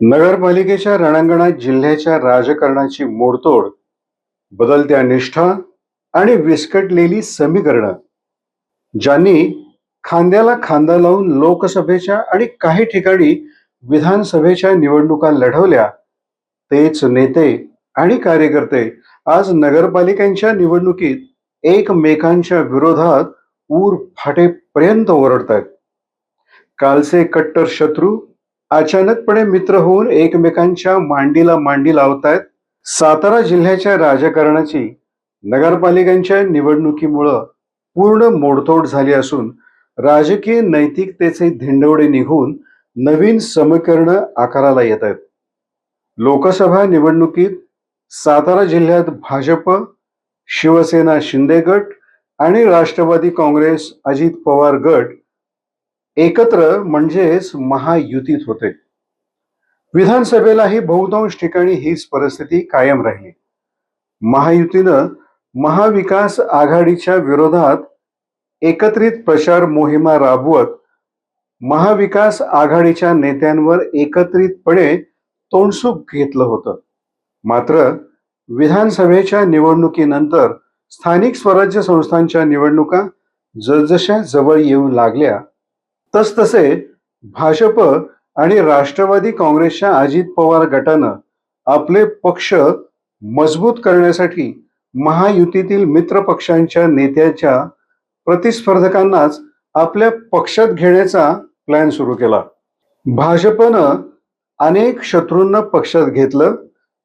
नगरपालिकेच्या रणांगणात जिल्ह्याच्या राजकारणाची मोडतोड बदलत्या निष्ठा आणि विस्कटलेली समीकरणं ज्यांनी खांद्याला खांदा लावून लोकसभेच्या आणि काही ठिकाणी विधानसभेच्या निवडणुका लढवल्या तेच नेते आणि कार्यकर्ते आज नगरपालिकांच्या निवडणुकीत एकमेकांच्या विरोधात ऊर फाटेपर्यंत ओरडत आहेत कालचे कट्टर शत्रू अचानकपणे मित्र होऊन एकमेकांच्या मांडीला मांडी लावतायत. सातारा जिल्ह्याच्या राजकारणाची नगरपालिकांच्या निवडणुकीमुळं पूर्ण मोडतोड झाली असून राजकीय नैतिकतेचे धिंडवडे निघून नवीन समीकरणं आकाराला येत आहेत लोकसभा निवडणुकीत सातारा जिल्ह्यात भाजप शिवसेना शिंदे गट आणि राष्ट्रवादी काँग्रेस अजित पवार गट एकत्र म्हणजेच महायुतीत होते. विधानसभेलाही बहुतांश ठिकाणी हीच परिस्थिती कायम राहिली. महायुतीनं महाविकास आघाडीच्या विरोधात एकत्रित प्रचार मोहिमा राबवत महाविकास आघाडीच्या नेत्यांवर एकत्रितपणे तोंडसुख घेतलं होतं. मात्र विधानसभेच्या निवडणुकीनंतर स्थानिक स्वराज्य संस्थांच्या निवडणुका जसजशा जवळ येऊ लागल्या तसतसे भाजप आणि राष्ट्रवादी काँग्रेसच्या अजित पवार गटानं आपले पक्ष मजबूत करण्यासाठी महायुतीतील मित्र पक्षांच्या नेत्याच्या प्रतिस्पर्धकांनाच आपल्या पक्षात घेण्याचा प्लॅन सुरू केला. भाजपनं अनेक शत्रूंना पक्षात घेतलं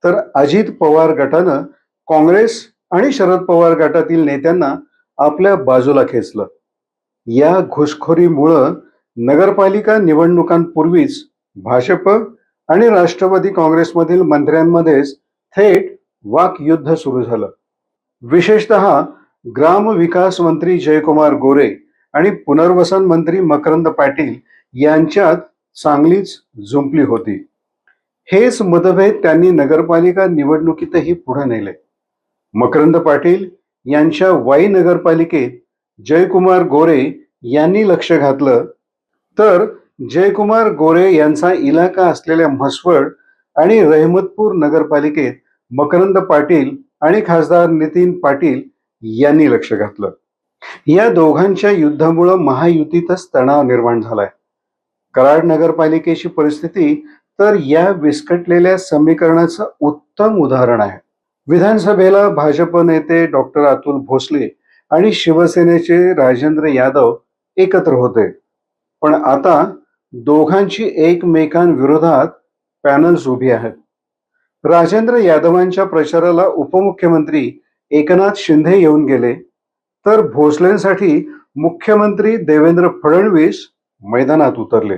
तर अजित पवार गटानं काँग्रेस आणि शरद पवार गटातील नेत्यांना आपल्या बाजूला खेचलं. या घुसखोरीमुळं नगरपालिका निवडणुकांपूर्वीच भाजप आणि राष्ट्रवादी काँग्रेसमधील मंत्र्यांमध्येच थेट वाकयुद्ध सुरू झालं. विशेषतः ग्रामविकास मंत्री जयकुमार गोरे आणि पुनर्वसन मंत्री मकरंद पाटील यांच्यात चांगलीच झुंपली होती. हेच मतभेद त्यांनी नगरपालिका निवडणुकीतही पुढे नेले. मकरंद पाटील यांच्या वाई नगरपालिकेत जयकुमार गोरे यांनी लक्ष घातलं तर जयकुमार गोरे यांचा इलाका असलेल्या म्हसवड आणि रहमतपूर नगरपालिकेत मकरंद पाटील आणि खासदार नितीन पाटील यांनी लक्ष घातलं. या दोघांच्या युद्धामुळं महायुतीतच तणाव निर्माण झालाय. कराड नगरपालिकेची परिस्थिती तर या विस्कटलेल्या समीकरणाचं उत्तम उदाहरण आहे. विधानसभेला भाजप नेते डॉक्टर अतुल भोसले आणि शिवसेनेचे राजेंद्र यादव एकत्र होते. पण आता दोघांची एकमेकांविरोधात पॅनल्स उभी आहेत. राजेंद्र यादवांच्या प्रचाराला उपमुख्यमंत्री एकनाथ शिंदे येऊन गेले. तर भोसलेंसाठी मुख्यमंत्री देवेंद्र फडणवीस मैदानात उतरले.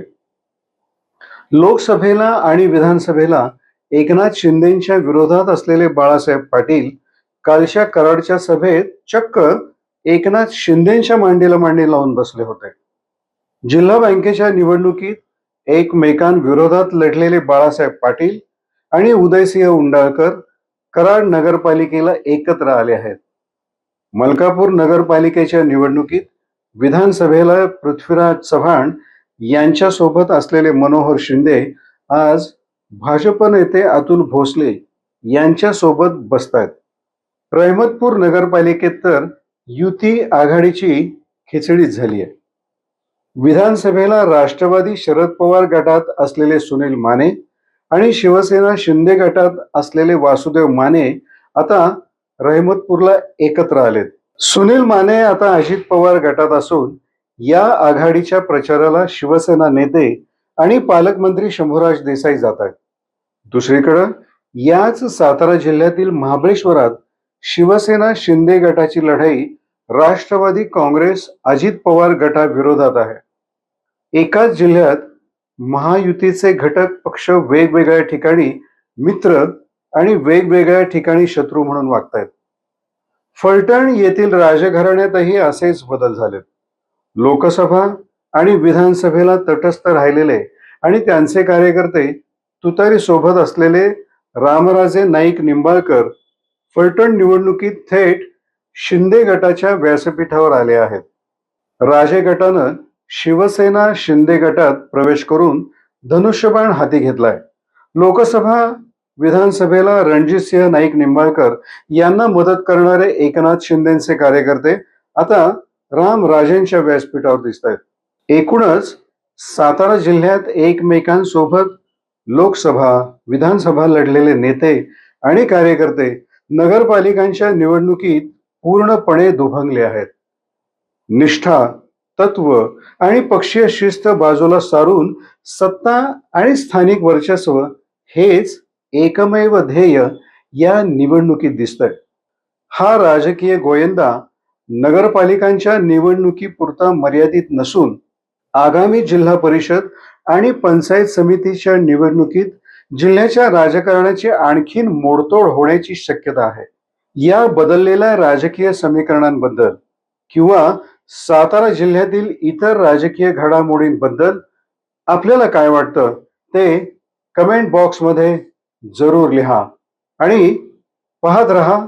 लोकसभेला आणि विधानसभेला एकनाथ शिंदेच्या विरोधात असलेले बाळासाहेब पाटील कालच्या कराडच्या सभेत चक्क एकनाथ शिंदेच्या मांडीला मांडी लावून बसले होते. जिल्हा बँकेच्या निवडणुकीत एकमेकांविरोधात लढलेले बाळासाहेब पाटील आणि उदयसिंह उंडाळकर कराड नगरपालिकेला एकत्र आले आहेत. मलकापूर नगरपालिकेच्या निवडणुकीत विधानसभेला पृथ्वीराज चव्हाण यांच्यासोबत असलेले मनोहर शिंदे आज भाजप नेते अतुल भोसले यांच्यासोबत बसतायत. रहमतपूर नगरपालिकेत तर युती आघाडीची खिचडीच झाली आहे विधानसभेला राष्ट्रवादी शरद पवार गटात असलेले सुनील माने आणि शिवसेना शिंदे गटात असलेले वासुदेव माने आता रहमतपूरला एकत्र आलेत. सुनील माने आता अजित पवार गटात असून या आघाडीच्या प्रचाराला शिवसेना नेते आणि पालकमंत्री शंभूराज देसाई जात आहेत. दुसरीकडं याच सातारा जिल्ह्यातील महाबळेश्वरात शिवसेना शिंदे गटाची लढाई राष्ट्रवादी काँग्रेस अजित पवार गटाविरोधात आहे. एकाच जिल्ह्यात महायुतीचे घटक पक्ष वेगवेगळ्या ठिकाणी मित्र आणि वेगवेगळ्या ठिकाणी शत्रू म्हणून वागतायत. फलटण येथील राजघराण्यातही असेच बदल झालेत. लोकसभा आणि विधानसभेला तटस्थ राहिलेले आणि त्यांचे कार्यकर्ते तुतारी सोबत असलेले रामराजे नाईक निंबाळकर फलटण निवडणुकीत थेट शिंदे गटाच्या व्यासपीठावर आले आहेत. राजे गटानं शिवसेना शिंदे गटात प्रवेश करून धनुष्यबाण हाती घेतलाय. लोकसभा विधानसभेला रणजितसिंह नाईक निंबाळकर यांना मदत करणारे एकनाथ शिंदेचे कार्यकर्ते आता राम राजेंच्या व्यासपीठावर दिसत आहेत एकूणच सातारा जिल्ह्यात एकमेकांसोबत लोकसभा विधानसभा लढलेले नेते आणि कार्यकर्ते नगरपालिकांच्या निवडणुकीत पूर्णपणे दुभंगले आहेत. निष्ठा तत्व आणि पक्षीय शिस्त बाजूला सारून सत्ता आणि स्थानिक वर्चस्व हेच एकमेव ध्येय या निवडणुकीत दिसतंय. हा राजकीय गोयंदा नगरपालिकांच्या निवडणुकीपुरता मर्यादित नसून आगामी जिल्हा परिषद आणि पंचायत समितीच्या निवडणुकीत जिल्ह्याच्या राजकारणाची आणखीन मोडतोड होण्याची शक्यता आहे. या बदललेल्या राजकीय समीकरणांबद्दल किंवा सातारा जिल्ह्यातील इतर राजकीय घडामोडींबद्दल आपल्याला काय वाटतं ते कमेंट बॉक्समध्ये जरूर लिहा आणि पाहत रहा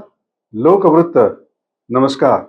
लोकवृत्त. नमस्कार.